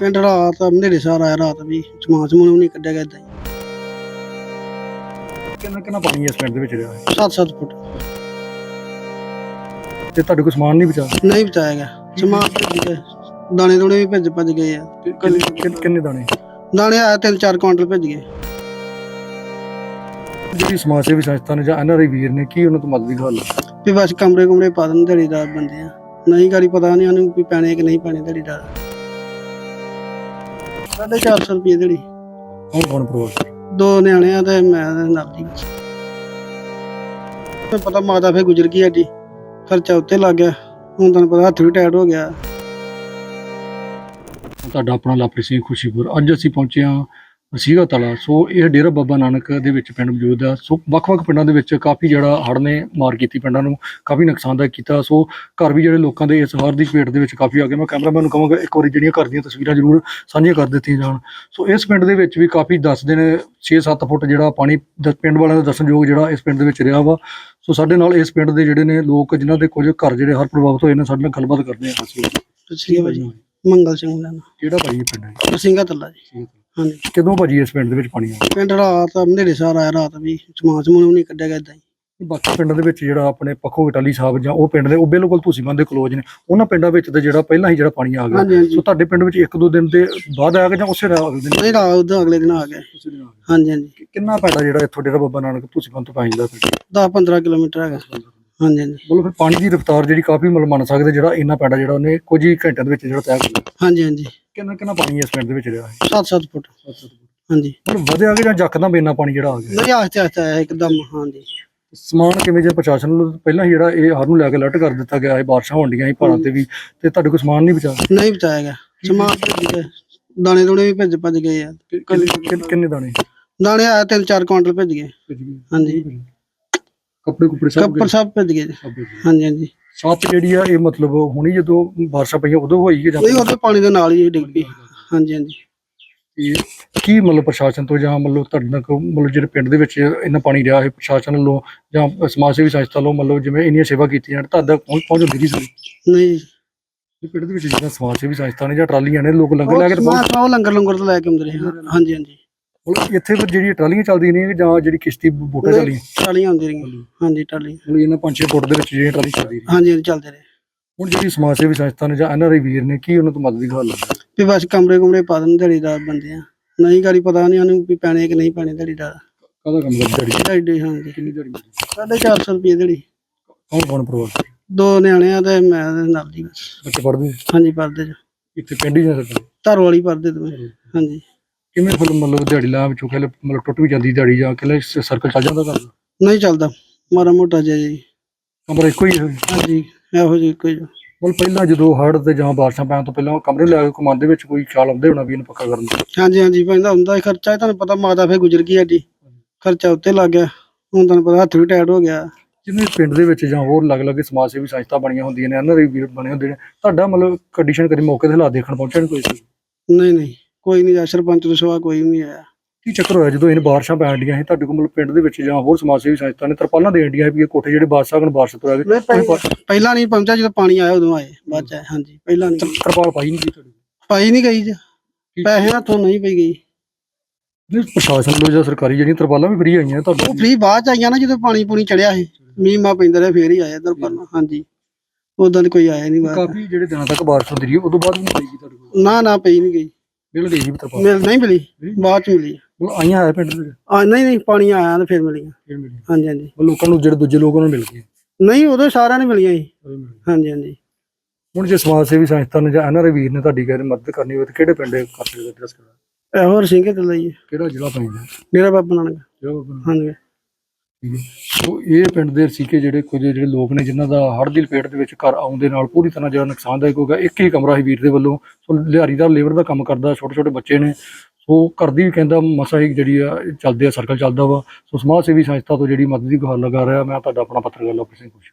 ਪਿੰਡ ਰਾਤ ਹਨੇਰੇ ਸਾਰ ਆਇਆ ਰਾਤ ਵੀ ਸਮਾਨ ਸਮੂਨ ਵੀ ਨਹੀਂ ਕੱਢਿਆ ਗਿਆ ਹੀ। ਕਿੰਨਾ ਕਿੰਨਾ ਪਾਣੀ ਇਸ ਪਿੰਡ ਦੇ ਵਿੱਚ ਰਿਹਾ? ਹੈ 7-7 ਫੁੱਟ। ਤੇ ਤੁਹਾਡੇ ਕੋਲ ਸਮਾਨ ਨਹੀਂ ਬਚਾ ਨਹੀਂ ਬਚਾਇਆ ਗਿਆ। ਸਮਾਨ ਭੱਜ ਗਏ ਦਾਣੇ ਦੂਣੇ ਵੀ ਭੱਜ ਭੱਜ ਗਏ ਆ। ਕਿੰਨੇ ਦਾਣੇ? ਦਾਣੇ ਆਇਆ ਤਿੰਨ ਚਾਰ ਕੁਆਂਟਲ ਭੱਜ ਗਏ। ਜਿਹੜੀ ਸਮਾਜ ਸੇਵੀ ਸੰਸਥਾ ਨੇ ਜਾਂ ਐਨਆਰਆਈ ਵੀਰ ਨੇ ਕੀ ਉਹਨਾਂ ਤੋਂ ਮਦਦ ਦੀ ਗੱਲ? ਵੀ ਬਸ ਕਮਰੇ ਕੁਮਰੇ ਪਾ ਦੇਣ ਦਿਹਾੜੀਦਾਰ ਬੰਦੇ ਆ। ਨਹੀਂ ਗਾੜੀ ਪਤਾ ਨਹੀਂ ਉਹਨੂੰ ਵੀ ਪੈਣੇ ਕਿ ਨਹੀਂ ਪੈਣੇ ਦਿਹਾੜੀਦਾਰ। ਰੁਪਏ ਦਿਹਾੜੀ। ਕੌਣ ਦੋ ਨਿਆਣੇ ਆ ਤੇ ਮੈਂ ਤੇ ਨਾਲ ਦੀ ਬਸ ਮੈਨੂੰ ਪਤਾ ਮਾਤਾ ਫੇ ਗੁਜ਼ਰ ਗਈ ਸਾਡੀ। ਖਰਚਾ ਉੱਤੇ ਲੱਗ ਗਿਆ। ਹੁਣ ਤੁਹਾਨੂੰ ਪਤਾ ਹੱਥ ਵੀ ਟਾਈਟ ਹੋ ਗਿਆ। ਤੁਹਾਡਾ ਆਪਣਾ ਲਾਪਰੀ ਸਿੰਘ ਖੁਸ਼ੀਪੁਰ। ਅੱਜ ਅਸੀਂ ਪਹੁੰਚੇ ਹਾਂ ਸੀਗਾ ਤਲਾ। ਸੋ ਇਹ ਡੇਰਾ ਬਾਬਾ ਨਾਨਕ ਦੇ ਵਿੱਚ ਪਿੰਡ ਮੌਜੂਦ ਆ। ਸੋ ਵੱਖ-ਵੱਖ ਪਿੰਡਾਂ ਦੇ ਵਿੱਚ ਕਾਫੀ ਜਿਹੜਾ ਹੜ੍ਹ ਨੇ ਮਾਰ ਕੀਤੀ ਪਿੰਡਾਂ ਨੂੰ ਕਾਫੀ ਨੁਕਸਾਨਦਾਇਕ ਕੀਤਾ। ਸੋ ਘਰ ਵੀ ਜਿਹੜੇ ਲੋਕਾਂ ਦੇ ਇਸ ਹੜ੍ਹ ਦੀ ਚਪੇਟ ਦੇ ਵਿੱਚ ਕਾਫੀ ਆ ਗਏ ਮੈਂ ਕੈਮਰਾਮੈਨ ਨੂੰ ਕਹਾਂਗਾ ਇੱਕ ਵਾਰੀ ਜਿਹੜੀਆਂ ਘਰ ਦੀਆਂ ਤਸਵੀਰਾਂ ਜ਼ਰੂਰ ਸਾਂਝੀਆਂ ਕਰ ਦਿੱਤੀਆਂ ਜਾਣ। ਸੋ ਇਸ ਪਿੰਡ ਦੇ ਵਿੱਚ ਵੀ ਕਾਫੀ ਦੱਸਦੇ ਨੇ 6-7 ਫੁੱਟ ਜਿਹੜਾ ਪਾਣੀ ਪਿੰਡ ਵਾਲਿਆਂ ਦਾ ਦੱਸਣਯੋਗ ਜਿਹੜਾ ਇਸ ਪਿੰਡ ਦੇ ਵਿੱਚ ਰਿਹਾ ਵਾ। ਸੋ ਸਾਡੇ ਨਾਲ ਇਸ ਪਿੰਡ ਦੇ ਜਿਹੜੇ ਨੇ ਲੋਕ ਜਿਨ੍ਹਾਂ ਦੇ ਕੁਝ ਘਰ ਜਿਹੜੇ ਹਰ ਪ੍ਰਭਾਵਿਤ ਹੋਏ ਨੇ ਸਾਡੇ ਨਾਲ ਗੱਲਬਾਤ ਕਰਦੇ ਆ ਤੁਸੀਂ ਭਾਜੀ ਮੰਗਲ ਸਿੰਘ ਦਾ ਨਾਮ ਕਿਹੜਾ ਇਹ ਪਿੰਡ ਹੈ? ਸਿੰਘਾ ਤੱਲਾ ਜੀ ਹਾਂਜੀ। ਕਦੋਂ ਭਾਜੀ ਇਸ ਪਿੰਡ ਦੇ ਵਿੱਚ ਪਾਣੀ ਆਇਆ? ਪਿੰਡ ਰਾਤ ਹਨੇਰੇ ਸਾਰ ਆਇਆ ਰਾਤ ਵੀ ਸਮਾਨ ਸਮੂਨ ਵੀ ਨਹੀਂ ਕੱਢਿਆ ਗਿਆ ਏਦਾਂ ਹੀ। ਬਾਕੀ ਪਿੰਡਾਂ ਦੇ ਵਿੱਚ ਜਿਹੜਾ ਆਪਣੇ ਪੱਖੋ ਇਟਾਲੀ ਸਾਹਿਬ ਜਾਂ ਉਹ ਪਿੰਡ ਦੇ ਉਹ ਬਿਲਕੁਲ ਧੂਸੀਮੰਦ ਦੇ ਕਲੋਜ ਨੇ। ਉਹਨਾਂ ਪਿੰਡਾਂ ਵਿੱਚ ਤਾਂ ਜਿਹੜਾ ਪਹਿਲਾਂ ਹੀ ਜਿਹੜਾ ਪਾਣੀ ਆ ਗਿਆ। ਹਾਂਜੀ ਹਾਂਜੀ। ਸੋ ਤੁਹਾਡੇ ਪਿੰਡ ਵਿੱਚ ਇੱਕ ਦੋ ਦਿਨ ਦੇ ਬਾਅਦ ਆ ਗਿਆ ਜਾਂ ਉਸੇ ਰਾਤ ਦੇ ਦਿਨ ਨਹੀਂ ਰਾਤ ਉਹਦਾ ਅਗਲੇ ਦਿਨ ਆ ਗਿਆ। ਉਸੇ ਦਿਨ ਆ ਗਿਆ। ਹਾਂਜੀ ਹਾਂਜੀ। ਕਿੰਨਾ ਪੈੜਾ ਜਿਹੜਾ ਇੱਥੋਂ ਡੇਰਾ ਬਾਬਾ ਨਾਨਕ ਧੂਸੀਮੰਦ ਤੋਂ ਪੈ ਜਾਂਦਾ ਫਿਰ 10 15 ਕਿਲੋਮੀਟਰ ਹੈਗਾ। ਹਾਂਜੀ ਹਾਂਜੀ। ਬੋਲੋ ਫਿਰ ਪਾਣੀ ਦੀ ਰਫ਼ਤਾਰ ਜਿਹੜੀ ਕਾਫੀ ਮਤਲਬ ਮੰਨ ਸਕਦੇ ਜਿਹੜਾ ਇੰਨਾ ਪੈੜਾ ਜਿਹੜਾ ਉਹਨੇ ਕੁਝ ਹੀ ਘੰਟਿਆਂ ਦੇ ਵਿੱਚ ਜਿਹੜਾ ਤੈਅ ਕਰ ਲਿਆ। ਹਾਂਜੀ ਹਾਂਜੀ। ਕਿੰਨਾ ਕਿੰਨਾ ਪਾਣੀ ਇਸ ਪਿੰਡ ਦੇ ਵਿੱਚ ਰਿਹਾ ਹੈ? 7-7 ਫੁੱਟ। ਹਾਂਜੀ। ਮਤਲਬ ਵਧਿਆ ਗਿਆ ਜਾਂ ਜੱਕਦਮ ਇੰਨਾ ਪਾਣੀ ਜਿਹੜਾ ਆ ਗਿਆ? ਨਹੀਂ ਆਸਤੇ ਆਸਤੇ ਆਇਆ ਇੱਕਦਮ ਹਾਂਜੀ। ਸਮਾਨ ਕਿਵੇਂ ਜੇ ਪ੍ਰਸ਼ਾਸਨ ਨੂੰ ਪਹਿਲਾਂ ਹੀ ਜਿਹੜਾ ਇਹ ਹਰ ਨੂੰ ਲੈ ਕੇ ਅਲਰਟ ਕਰ ਦਿੱਤਾ ਗਿਆ ਹੈ ਬਾਰਿਸ਼ਾਂ ਹੋਣ ਡੀਆਂ ਸੀ ਪਹਾੜਾਂ ਤੇ ਵੀ ਤੇ ਤੁਹਾਡੇ ਕੋਲ ਸਮਾਨ ਨਹੀਂ ਬਚਾ ਨਹੀਂ ਬਚਾਇਆ ਗਿਆ। ਸਮਾਨ ਭੱਜ ਗਏ ਦਾਣੇ ਦੂਣੇ ਵੀ ਭੱਜ ਭੱਜ ਗਏ ਆ। ਕਿੰਨੇ ਦਾਣੇ? ਦਾਣੇ ਆਇਆ ਤਿੰਨ ਚਾਰ ਕੁਆਂਟਲ ਭੱਜ ਗਏ। ਹਾਂਜੀ। ਕੱਪੜੇ ਕੁਪੜੇ ਸਭ ਕੱਪੜ ਸਭ ਭੱਜ ਗਏ ਜੀ। ਹਾਂਜੀ ਹਾਂਜੀ। ਛੱਤ ਜਿਹੜੀ ਆ ਇਹ ਮਤਲਬ ਹੁਣੀ ਜਦੋਂ ਬਾਰਿਸ਼ਾਂ ਪਈਆਂ ਉਦੋਂ ਹੋਈ ਹੈ ਜਾਂ ਨਹੀਂ ਉਹਦੇ ਪਾਣੀ ਦੇ ਨਾਲ ਹੀ ਡਿੱਗ ਪਈ। ਹਾਂਜੀ ਹਾਂਜੀ। ਇਹ ਕੀ ਮਤਲਬ ਪ੍ਰਸ਼ਾਸਨ ਤੋਂ ਜਾਂ ਮਤਲਬ ਤੁਹਾਡੇ ਨਾਲ ਕੋਈ ਮਤਲਬ ਜਿਹੜੇ ਪਿੰਡ ਦੇ ਵਿੱਚ ਇੰਨਾ ਪਾਣੀ ਰਿਹਾ ਹੈ ਪ੍ਰਸ਼ਾਸਨ ਵੱਲੋਂ ਜਾਂ ਸਮਾਜ ਸੇਵੀ ਸੰਸਥਾ ਵੱਲੋਂ ਮਤਲਬ ਜਿਵੇਂ ਇੰਨੀਆਂ ਸੇਵਾ ਕੀਤੀਆਂ ਜਾਣ ਤੁਹਾਡਾ ਪਹੁੰਚ ਪਹੁੰਚ ਹੁੰਦੀ ਨਹੀਂ ਸੀ ਨਹੀਂ ਇਹ ਪਿੰਡ ਦੇ ਵਿੱਚ ਜਿੱਦਾਂ ਸਮਾਜ ਸੇਵੀ ਸੰਸਥਾ ਨੇ ਜਾਂ ਟਰਾਲੀਆਂ ਨੇ ਲੋਕ ਲੰਗਰ ਲੈ ਕੇ ਮੈਂ ਉਹ ਲੰਗਰ ਲੰਗਰ ਤੋਂ ਲੈ ਕੇ ਆਉਂਦੇ ਰਹੇ। ਹਾਂ। ਹਾਂਜੀ ਹਾਂਜੀ। ਮਤਲਬ ਇੱਥੇ ਫਿਰ ਜਿਹੜੀ ਟਰਾਲੀਆਂ ਚੱਲਦੀਆਂ ਨੇ ਜਾਂ ਜਿਹੜੀ ਕਿਸ਼ਤੀ ਬੋਟਾਂ ਚੱਲੀਆਂ ਟਾਲੀਆਂ ਆਉਂਦੀਆਂ ਰਹੀਆਂ। ਹਾਂਜੀ ਟਾਲੀ ਮਤਲਬ ਇਹਨਾਂ ਪੰਜ ਛੇ ਫੁੱਟ ਦੇ ਵਿੱਚ ਜਿਹੜੀਆਂ ਟਰਾਲੀ ਚੱਲਦੀ ਰਹੀ ਹਾਂਜੀ ਹਾਂਜੀ ਚੱਲਦੇ ਰਹੇ। ਹੁਣ ਜਿਹੜੀ ਸਮਾਜ ਸੇਵੀ ਸੰਸਥਾ ਨੇ ਜਾਂ ਐਨਆਰਆਈ ਵੀਰ ਨੇ ਕੀ ਉਹਨਾਂ ਤੋਂ ਮਦਦ ਦੀ ਗੱਲ ਹੈ ਵੀ ਬਸ ਕਮਰੇ ਕੁਮਰੇ ਪਾ ਦੇਣ ਦਿਹਾੜੀਦਾਰ ਬੰਦੇ ਆ। ਨਹੀਂ ਗਾੜੀ ਪਤਾ ਨਹੀਂ ਉਹਨੂੰ ਵੀ ਪੈਣੇ ਕਿ ਨਹੀਂ ਪੈਣੇ ਦਿਹਾੜੀਦਾਰ। ਕਾਹਦਾ ਕੰਮ ਕਰਦੀ ਦਿਹਾੜੀ? ਦਿਹਾੜੀ ਹਾਂਜੀ। ਕਿੰਨੀ ਦਿਹਾੜੀ? ਮਿਲਦੀ? ਸਾਢੇ ਚਾਰ ਸੌ ਰੁਪਏ ਦਿਹਾੜੀ। ਕੌਣ ਕੌਣ ਪਰਿਵਾਰ? ਦੋ ਨਿਆਣੇ ਆ ਤੇ ਮੈਂ ਤੇ ਨਾਲ ਦੀ ਬਸ। ਬੱਚੇ ਪੜ੍ਹਦੇ? ਹਾਂਜੀ ਪਰਦੇ ਚ ਇੱਥੇ ਪਿੰਡ ਹੀ ਜਾਂ ਸਰਕਾਰ ਧਰ ਵਾਲੀ ਪਰਦੇ ਤੇ ਮੈਂ। ਹਾਂਜੀ। ਕਿਵੇਂ ਫਿਰ ਮਤਲਬ ਦਿਹਾੜੀ ਲਾ ਵਿੱਚੋਂ ਕਹਿੰਦੇ ਮਤਲਬ ਟੁੱਟ ਵੀ ਜਾਂਦੀ ਦਿਹਾੜੀ ਜਾਂ ਕਹਿੰਦੇ ਸਰਕਲ ਚੱਲ ਜਾਂਦਾ ਘਰ? ਦਾ ਨਹੀਂ ਚੱਲਦਾ ਮਾਰਾ ਮੋਟਾ ਜਿਹਾ ਜੀ। ਕਮਰਾ ਇੱਕੋ ਹੀ ਹੈ? ਹਾਂਜੀ ਇਹੋ ਜਿਹੀ ਕੋਈ ਮਤਲਬ ਪਹਿਲਾਂ ਜਦੋਂ ਹੜ੍ਹ ਤੇ ਜਾਂ ਬਾਰਿਸ਼ਾਂ ਪੈਣ ਤੋਂ ਪਹਿਲਾਂ ਕਮਰੇ ਲੈ ਕੇ ਕਮਾਨ ਦੇ ਵਿੱਚ ਕੋਈ ਖਿਆਲ ਆਉਂਦੇ ਹੋਣਾ ਵੀ ਇਹਨੂੰ ਪੱਕਾ ਕਰਨ ਦਾ? ਹਾਂਜੀ ਹਾਂਜੀ ਪੈਂਦਾ ਹੁੰਦਾ ਸੀ ਖਰਚਾ ਇਹ ਤੁਹਾਨੂੰ ਪਤਾ ਮਾਤਾ ਫੇ ਗੁਜ਼ਰ ਗਈ ਸਾਡੀ। ਖਰਚਾ ਉੱਤੇ ਲੱਗ ਗਿਆ। ਹੁਣ ਤੁਹਾਨੂੰ ਪਤਾ ਹੱਥ ਵੀ ਟਾਈਟ ਹੋ ਗਿਆ। ਜਿਵੇਂ ਪਿੰਡ ਦੇ ਵਿੱਚ ਜਾਂ ਹੋਰ ਅਲੱਗ-ਅਲੱਗ ਸਮਾਜ ਸੇਵੀ ਸੰਸਥਾ ਬਣੀਆਂ ਹੁੰਦੀਆਂ ਨੇ ਇਹਨਾਂ ਦੇ ਵੀਰ ਬਣੇ ਹੁੰਦੇ ਨੇ। ਤੁਹਾਡਾ ਮਤਲਬ ਕੰਡੀਸ਼ਨ ਕਦੇ ਮੌਕੇ ਤੇ ਹਾਲਾਤ ਦੇਖਣ ਪਹੁੰਚਿਆ ਨਹੀਂ ਕੋਈ? ਨਹੀਂ ਨਹੀਂ। ਕੋਈ ਨਹੀਂ ਆ ਸਰਪੰਚ ਤੋਂ ਸਿਵਾ ਕੋਈ ਨਹੀਂ ਆਇਆ। ਕੀ ਚੱਕਰ ਹੋਇਆ ਜਦੋਂ ਇਹ ਬਾਰਿਸ਼ਾਂ ਪੈਣ ਡੀਆਂ ਸੀ? ਤੁਹਾਡੇ ਕੋਲ ਮਤਲਬ ਪਿੰਡ ਦੇ ਵਿੱਚ ਜਾਂ ਹੋਰ ਸਮਾਜ ਸੇਵੀ ਸੰਸਥਾ ਨੇ ਤਰਪਾਲਾਂ ਦੇਣ ਡੀਆਂ ਵੀ ਇਹ ਕੋਠੇ ਜਿਹੜੇ ਬਾਦਸ਼ਾਹ ਕੋਲ ਬਾਰਿਸ਼ ਤੋਂ ਆ ਗਏ ਨਹੀਂ, ਪਹਿਲਾਂ- ਪਹਿਲਾਂ ਨਹੀਂ ਪਹੁੰਚਿਆ ਜਦੋਂ ਪਾਣੀ ਆਇਆ ਉਦੋਂ ਆਏ ਬਾਅਦ ਚ ਆਏ, ਹਾਂਜੀ ਪਹਿਲਾਂ ਨਹੀਂ। ਤਰਪਾਲ ਪਾਈ ਨਹੀਂ ਗਈ ਤੁਹਾਡੀ ਪਾਈ ਨਹੀਂ ਗਈ ਜੀ। ਪੈਸੇ ਹੱਥੋਂ ਨਹੀਂ ਪਈ ਗਈ। ਨਹੀਂ ਪ੍ਰਸ਼ਾਸਨ ਵੱਲੋਂ ਜਾਂ ਸਰਕਾਰੀ ਜਿਹੜੀਆਂ ਤਰਪਾਲਾਂ ਵੀ ਫਰੀ ਆਈਆਂ ਉਹ ਫ੍ਰੀ ਬਾਅਦ ਚ ਆਈਆਂ ਨਾ ਜਦੋਂ ਪਾਣੀ ਪੂਣੀ ਚੜਿਆ ਸੀ। ਮੀਂਹ ਮਾ ਪੈਂਦਾ ਰਿਹਾ ਫੇਰ ਹੀ ਆਇਆ ਇਧਰ ਪਰ ਹਾਂਜੀ। ਉਦੋਂ ਕੋਈ ਆਇਆ ਨਹੀਂ ਬਾਅਦ ਕਾਫੀ ਜਿਹੜੇ ਦਿਨਾਂ ਤੱਕ ਬਾਰਿਸ਼ ਹੁੰਦੀ ਰਹੀ ਉਦੋਂ ਬਾਅਦ ਵੀ ਨਹੀਂ ਪਈ ਤੁਹਾਡੇ ਕੋਲ? ਨਾ ਨਾ ਪਈ ਨਹੀਂ ਗਈ। ਮਿਲ ਗਈ ਜੀ ਤਰਪਾਲ ਮਿਲ ਨਹੀਂ ਮਿਲੀ। ਬਾਅਦ ਚ ਮਿਲੀ। ਮਤਲਬ ਆਈਆਂ ਹੈ ਪਿੰਡ ਦੇ ਵਿੱਚ? ਆ ਨਹੀਂ ਨਹੀਂ ਪਾਣੀ ਆਇਆ ਤੇ ਫੇਰ ਮਿਲੀਆਂ। ਫਿਰ ਮਿਲੀ ਹਾਂਜੀ ਹਾਂਜੀ। ਉਹ ਲੋਕਾਂ ਨੂੰ ਜਿਹੜੇ ਦੂਜੇ ਲੋਕਾਂ ਨੂੰ ਮਿਲ ਗਏ। ਨਹੀਂ ਉਦੋਂ ਸਾਰਿਆਂ ਨੇ ਮਿਲੀਆਂ ਸੀ ਹਾਂਜੀ ਹਾਂਜੀ। ਹੁਣ ਜੇ ਸਮਾਜ ਸੇਵੀ ਸੰਸਥਾ ਨੇ ਜਾਂ ਐਨਆਰਆਈ ਵੀਰ ਨੇ ਤੁਹਾਡੀ ਕਹਿੰਦੇ ਮਦਦ ਕਰਨੀ ਹੋਵੇ ਤਾਂ ਕਿਹੜੇ ਪਿੰਡ ਕਰ ਸਕਦੇ ਐਡਰੈਸ ਕਿਹੜਾ ਇਹੋ ਸਿੰਘੇ ਤੇ ਲਈ ਕਿਹੜਾ ਜ਼ਿਲ੍ਹਾ ਪੈਂਦਾ ਮੇਰਾ ਬਾਬਾ ਨਾਨਕ। ਹਾਂਜੀ। ਸੋ ਇਹ ਪਿੰਡ ਦੇ ਸੀਕੇ ਜਿਹੜੇ ਕੁਝ ਜਿਹੜੇ ਲੋਕ ਨੇ ਜਿਨ੍ਹਾਂ ਦਾ ਹੜ੍ਹ ਦੀ ਲਪੇਟ ਦੇ ਵਿੱਚ ਘਰ ਆਉਣ ਦੇ ਨਾਲ ਪੂਰੀ ਤਰ੍ਹਾਂ ਜਿਹੜਾ ਨੁਕਸਾਨਦਾਇਕ ਹੋ ਗਿਆ, ਇੱਕ ਹੀ ਕਮਰਾ ਸੀ ਵੀਰ ਦੇ ਵੱਲੋਂ। ਸੋ ਲਿਹਾਰੀ ਦਾ, ਲੇਬਰ ਦਾ ਕੰਮ ਕਰਦਾ ਛੋਟੇ ਛੋਟੇ ਬੱਚੇ ਨੇ। ਸੋ ਘਰ ਦੀ ਵੀ ਕਹਿੰਦਾ ਮਸਾ ਹੀ ਜਿਹੜੀ ਆ, ਚੱਲਦੇ ਆ ਸਰਕਲ ਚੱਲਦਾ ਵਾ। ਸੋ ਸਮਾਜ ਸੇਵੀ ਸੰਸਥਾ ਤੋਂ ਜਿਹੜੀ ਮਦਦ ਦੀ ਗੁਹਾਰ ਲਗਾ ਰਿਹਾ, ਮੈਂ ਤੁਹਾਡਾ ਆਪਣਾ ਪੱਤਰਕਾਰ ਲਵਪ੍ਰੀਤ ਸਿੰਘ ਖੁਸ਼